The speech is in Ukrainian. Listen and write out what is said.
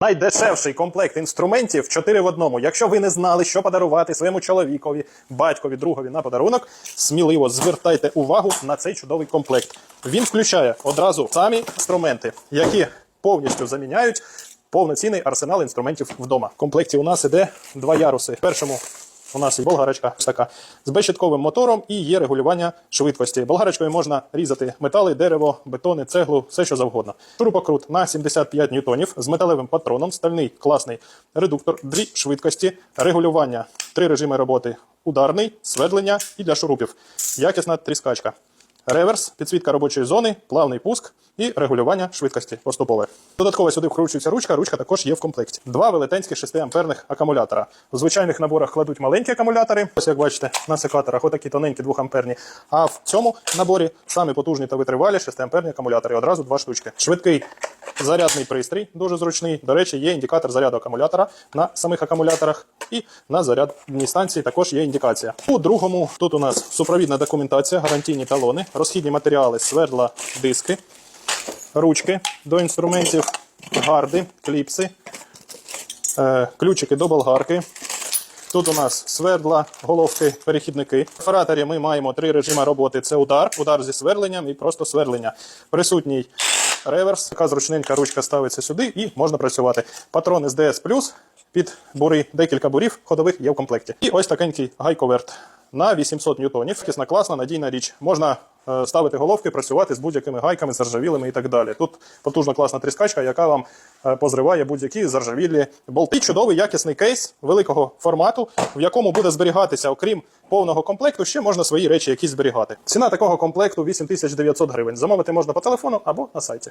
Найдешевший комплект інструментів 4 в одному. Якщо ви не знали, що подарувати своєму чоловікові, батькові, другові на подарунок, сміливо звертайте увагу на цей чудовий комплект. Він включає одразу самі інструменти, які повністю заміняють повноцінний арсенал інструментів вдома. В комплекті у нас іде два яруси. В першому у нас є болгарочка така з безщитковим мотором і є регулювання швидкості. Болгарочкою можна різати метали, дерево, бетони, цеглу, все що завгодно. Шурупокрут на 75 ньютонів з металевим патроном, стальний класний редуктор, дві швидкості, регулювання, три режими роботи: ударний, свердлення і для шурупів. Якісна тріскачка. Реверс, підсвітка робочої зони, плавний пуск і регулювання швидкості поступове. Додатково сюди вкручується ручка. Ручка також є в комплекті. Два велетенських 6 амперних акумулятора. В звичайних наборах кладуть маленькі акумулятори. Ось як бачите, на секаторах отакі тоненькі 2 амперні. А в цьому наборі самі потужні та витривалі 6 амперні акумулятори. Одразу два штучки. Швидкий зарядний пристрій, дуже зручний. До речі, є індикатор заряду акумулятора на самих акумуляторах. І на зарядній станції також є індикація. У другому тут у нас супровідна документація, гарантійні талони, розхідні матеріали, свердла, диски, ручки до інструментів, гарди, кліпси, е, ключики до болгарки. Тут у нас свердла, головки, перехідники. В перфораторі ми маємо три режими роботи: це удар, удар зі сверленням і просто сверлення. Присутній реверс, така зручненька ручка ставиться сюди і можна працювати. Патрон СДС під бури, декілька бурів ходових є в комплекті. І ось такенький гайковерт на 800 ньютонів. Кисна класна, надійна річ. Можна ставити головки, працювати з будь-якими гайками, заржавілими і так далі. Тут потужна класна тріскачка, яка вам е, позриває будь-які заржавілі болти. Чудовий якісний кейс великого формату, в якому буде зберігатися, окрім повного комплекту, ще можна свої речі якісь зберігати. Ціна такого комплекту 8900 гривень. Замовити можна по телефону або на сайті.